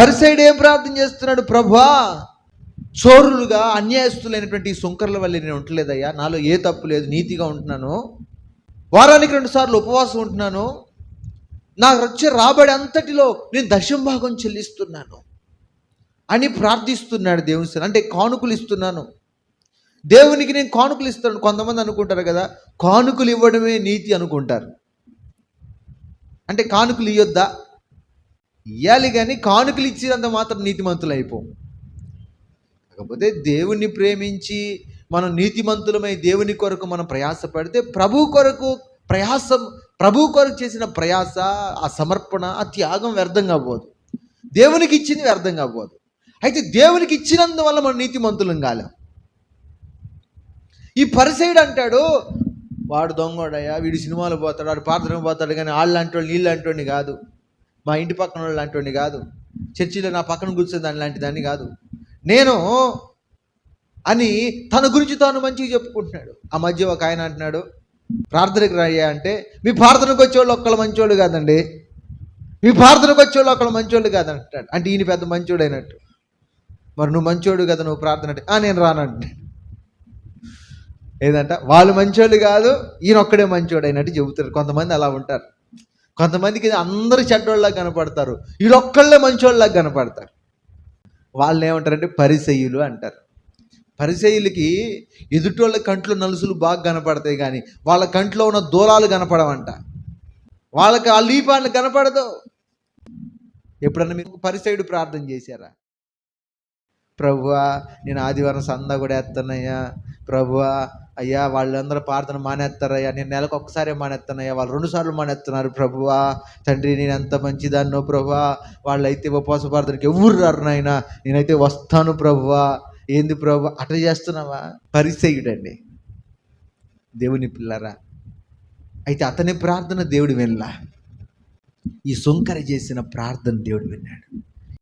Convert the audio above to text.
పరిసైడ్ ఏం ప్రార్థన చేస్తున్నాడు ప్రభా. చోరులుగా అన్యాయస్తులైనటువంటి ఈ సుంకర్ల వల్ల నేను ఉండలేదయ్యా. నాలో ఏ తప్పు లేదు నీతిగా ఉంటున్నాను. వారానికి రెండు సార్లు ఉపవాసం ఉంటున్నాను. నాకు వచ్చే రాబడి అంతటిలో నేను దశం భాగం చెల్లిస్తున్నాను. అని ప్రార్థిస్తున్నాడు దేవుని అంటే కానుకలు ఇస్తున్నాను. దేవునికి నేను కానుకలు ఇస్తాను. కొంతమంది అనుకుంటారు కదా కానుకలు ఇవ్వడమే నీతి అనుకుంటారు. అంటే కానుకలు ఇవ్వద్దా ఇవ్వాలి కానీ కానుకలు ఇచ్చినంత మాత్రం నీతిమంతులు అయిపోం కాకపోతే దేవుణ్ణి ప్రేమించి మనం నీతిమంతులమై దేవుని కొరకు మనం ప్రయాసపడితే ప్రభు కొరకు ప్రయాసం ప్రభు కొరకు చేసిన ప్రయాస ఆ సమర్పణ ఆ త్యాగం వ్యర్థంగా పోదు దేవునికి ఇచ్చింది వ్యర్థం కాబోదు అయితే దేవునికి ఇచ్చినందువల్ల మనం నీతిమంతులం కాలేం. ఈ పరిసైడు అంటాడు వాడు దొంగోడయ్యా వీడు సినిమాలు పోతాడు వాడు పాత్రలు పోతాడు కానీ వాళ్ళు లాంటి నీళ్ళు అంటోడిని కాదు. మా ఇంటి పక్కన వాళ్ళు లాంటి కాదు. చర్చిలో నా పక్కన కూర్చుని దాని లాంటి దాన్ని కాదు. నేను అని తన గురించి తాను మంచిగా చెప్పుకుంటున్నాడు. ఆ మధ్య ఒక ఆయన అంటున్నాడు ప్రార్థనకు రాయ్యా అంటే మీ ప్రార్థనకు వచ్చేవాళ్ళు ఒక్కళ్ళు మంచోళ్ళు కాదండి. మీ ప్రార్థనకు వచ్చేవాళ్ళు ఒక్కళ్ళు మంచోళ్ళు కాదంటాడు. అంటే ఈయన పెద్ద మంచోడు అయినట్టు మరి నువ్వు మంచోడు కదా నువ్వు ప్రార్థన అంటే "ఆ, నేను రానంటున్నాడు ఏదంట వాళ్ళు మంచోళ్ళు కాదు ఈయన ఒక్కడే మంచోడు అయినట్టు చెబుతారు. కొంతమంది అలా ఉంటారు. కొంతమందికి అందరూ చెడ్డోళ్ళలాగా కనపడతారు. వీళ్ళొక్కళ్ళే మంచోళ్ళలాగా కనపడతారు. వాళ్ళు ఏమంటారంటే పరిసయ్యులు అంటారు. పరిసయ్యులకి ఎదుటోళ్ళ కంట్లో నలుసులు బాగా కనపడతాయి కానీ వాళ్ళ కంట్లో ఉన్న దూలాలు కనపడవంట. వాళ్ళకి ఆ లీపాన్ని కనపడదు. ఎప్పుడన్నా మీకు పరిసయుడు ప్రార్థన చేశారా? ప్రభువా నేను ఆదివారం సందా కూడా వేస్తానయ్యా ప్రభువా అయ్యా వాళ్ళందరూ ప్రార్థన మానేస్తారయ్యా నేను నెలకు ఒక్కసారి మానేస్తానయ్యా వాళ్ళు రెండు సార్లు మానేస్తున్నారు ప్రభువా. తండ్రి నేను ఎంత మంచిదాన్నో ప్రభువా. వాళ్ళైతే ఉపవాస ప్రార్థనకి ఎవరు రారు నాయన. నేనైతే వస్తాను ప్రభువా. ఏంది ప్రభు అట్లా చేస్తున్నావా? పరిచయుడండి దేవుని పిల్లరా అయితే అతని ప్రార్థన దేవుడు వినలా. ఈ సుంకర చేసిన ప్రార్థన దేవుడు విన్నాడు.